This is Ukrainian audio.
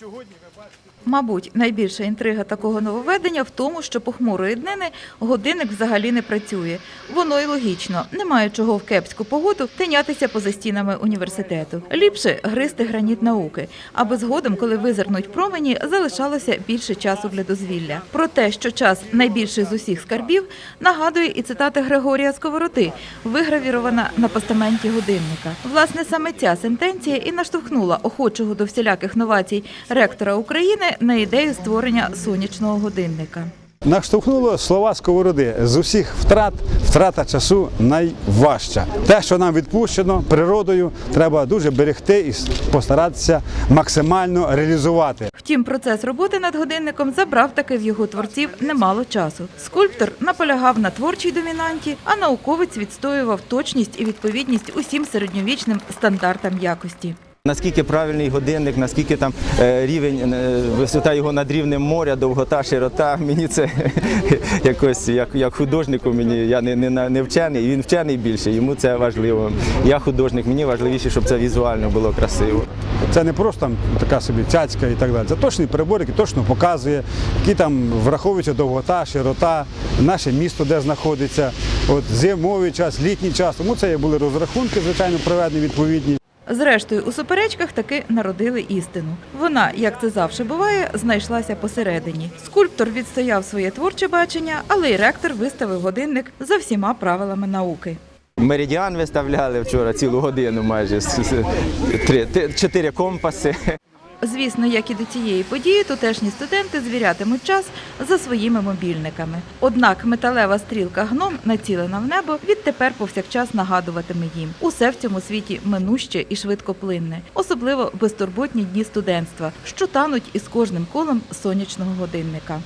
сьогодні. Мабуть, найбільша інтрига такого нововведення в тому, що похмурої днини годинник взагалі не працює. Воно й логічно. Немає чого в кепську погоду тинятися поза стінами університету. Ліпше гризти граніт науки, аби згодом, коли визирнуть промені, залишалося більше часу для дозвілля. Про те, що час найбільший з усіх скарбів, нагадує і цитата Григорія Сковороди, вигравірована на постаменті годинника. Власне, саме ця сентенція і наштовхнула охочого до всіляких новацій ректора України на ідею створення сонячного годинника. Наштовхнуло слова сковороди. З усіх втрат втрата часу найважча. Те, що нам відпущено природою, треба дуже берегти і постаратися максимально реалізувати. Втім, процес роботи над годинником забрав таки в його творців немало часу. Скульптор наполягав на творчій домінанті, а науковець відстоював точність і відповідність усім середньовічним стандартам якості. Наскільки правильний годинник, наскільки там е, рівень, е, висота його над рівнем моря, довгота, широта. Мені це якось як, як художнику. Мені я не, не, не вчений, він вчений більше. Йому це важливо. Я художник, мені важливіше, щоб це візуально було красиво. Це не просто там така собі цяцька і так далі. Це точний прибор, який точно показує, який там враховується довгота, широта, наше місто, де знаходиться, от зимовий час, літній час. Тому це були розрахунки, звичайно, проведені відповідні. Зрештою, у суперечках таки народили істину. Вона, як це завжди буває, знайшлася посередині. Скульптор відстояв своє творче бачення, але й ректор виставив годинник за всіма правилами науки. Меридіан виставляли вчора цілу годину майже. чотири компаси. Звісно, як і до цієї події, тутешні студенти звірятимуть час за своїми мобільниками. Однак металева стрілка гном, націлена в небо, відтепер повсякчас нагадуватиме їм. Усе в цьому світі минуще і швидкоплинне, особливо безтурботні дні студентства, що тануть із кожним колом сонячного годинника.